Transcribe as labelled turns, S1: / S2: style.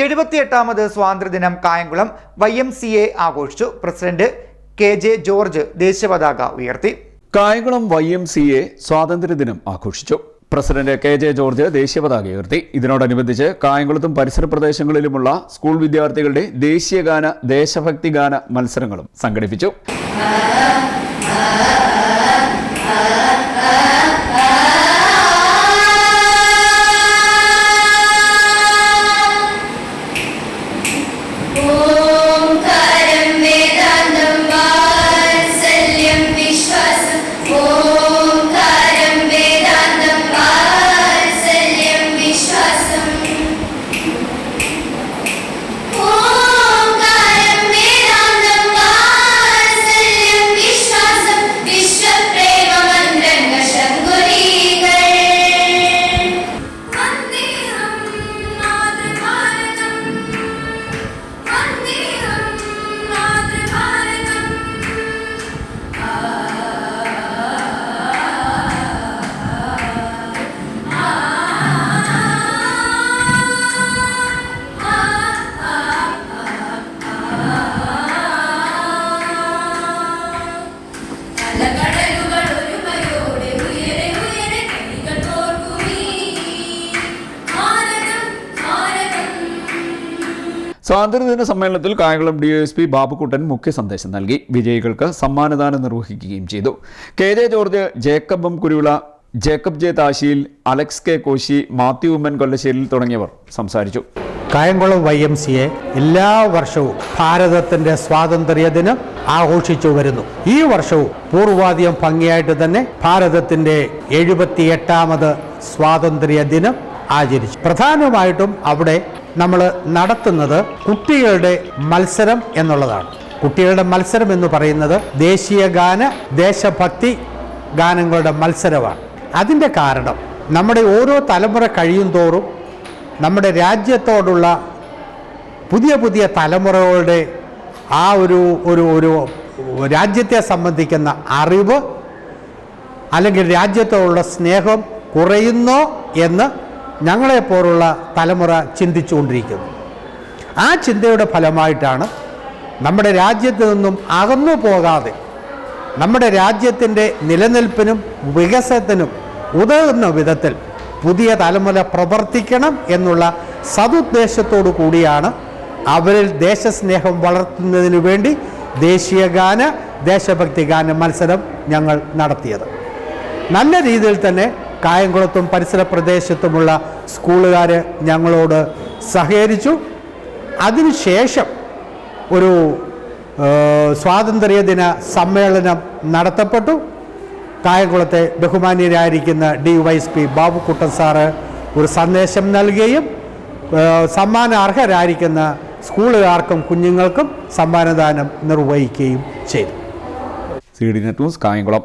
S1: എഴുപത്തിയെട്ടാമത് സ്വാതന്ത്ര്യദിനം Kayamkulam Y M C A ആഘോഷിച്ചു. President K J George ദേശീയപതാക ഉയർത്തി.
S2: Kayamkulam Y M C A സ്വാതന്ത്ര്യദിനം ആഘോഷിച്ചു. പ്രസിഡന്റ് കെ ജെ ജോർജ് ദേശീയപതാക ഉയർത്തി. ഇതിനോടനുബന്ധിച്ച് കായംകുളത്തും പരിസര പ്രദേശങ്ങളിലുമുള്ള സ്കൂൾ വിദ്യാർത്ഥികളുടെ ദേശീയഗാന ദേശഭക്തി ഗാന മത്സരങ്ങളും സംഘടിപ്പിച്ചു.
S3: Oh.
S2: സ്വാതന്ത്ര്യദിന സമ്മേളനത്തിൽ Kayamkulam D S P Babukuttan മുഖ്യ സന്ദേശം നൽകി. വിജയികൾക്ക് സമ്മാനദാനം നിർവഹിക്കുകയും ചെയ്തു. K J George Jacob M Kuruvila Jacob J Thashiyil Alex K Koshy Mathew Oommen Kollasseril തുടങ്ങിയവർ സംസാരിച്ചു.
S4: Kayamkulam Y M C A എല്ലാ വർഷവും ഭാരതത്തിന്റെ സ്വാതന്ത്ര്യ ദിനം ആഘോഷിച്ചു വരുന്നു. ഈ വർഷവും പൂർവാധികം ഭംഗിയായിട്ട് തന്നെ ഭാരതത്തിന്റെ എഴുപത്തിയെട്ടാമത് സ്വാതന്ത്ര്യ ദിനം ആചരിച്ചു. പ്രധാനമായിട്ടും അവിടെ നമ്മൾ നടത്തുന്നത് കുട്ടികളുടെ മത്സരം എന്നുള്ളതാണ്. കുട്ടികളുടെ മത്സരം എന്ന് പറയുന്നത് ദേശീയ ഗാന ദേശഭക്തി ഗാനങ്ങളുടെ മത്സരമാണ്. അതിന്റെ കാരണം നമ്മുടെ ഓരോ തലമുറ കഴിയും തോറും നമ്മുടെ രാജ്യത്തോടുള്ള പുതിയ പുതിയ തലമുറകളുടെ ആ ഒരു ഒരു ഒരു രാജ്യത്തെ സംബന്ധിക്കുന്ന അറിവ് അല്ലെങ്കിൽ രാജ്യത്തോടുള്ള സ്നേഹം കുറയുന്നോ എന്ന് ഞങ്ങളെപ്പോലുള്ള തലമുറ ചിന്തിച്ചുകൊണ്ടിരിക്കുന്നു. ആ ചിന്തയുടെ ഫലമായിട്ടാണ് നമ്മുടെ രാജ്യത്ത് നിന്നും അകന്നു പോകാതെ നമ്മുടെ രാജ്യത്തിന്റെ നിലനിൽപ്പിനും വികസനത്തിനും ഉതകുന്ന വിധത്തിൽ പുതിയ തലമുറ പ്രവർത്തിക്കണം എന്നുള്ള സതുദ്ദേശത്തോടു കൂടിയാണ് അവരിൽ ദേശസ്നേഹം വളർത്തുന്നതിനു വേണ്ടി ദേശീയ ഗാന ദേശഭക്തി ഗാന മത്സരം ഞങ്ങൾ നടത്തിയത്. നല്ല രീതിയിൽ തന്നെ കായംകുളത്തും പരിസര പ്രദേശത്തുമുള്ള സ്കൂളുകാർ ഞങ്ങളോട് സഹകരിച്ചു. അതിനുശേഷം ഒരു സ്വാതന്ത്ര്യദിന സമ്മേളനം നടത്തപ്പെട്ടു. കായംകുളത്തെ ബഹുമാന്യരായിരിക്കുന്ന D Y S P Babukuttan sir ഒരു സന്ദേശം നൽകുകയും സമ്മാനാർഹരായിരിക്കുന്ന സമ്മാന സ്കൂളുകാർക്കും കുഞ്ഞുങ്ങൾക്കും സമ്മാനദാനം നിർവഹിക്കുകയും ചെയ്തു.
S2: C D net news Kayamkulam.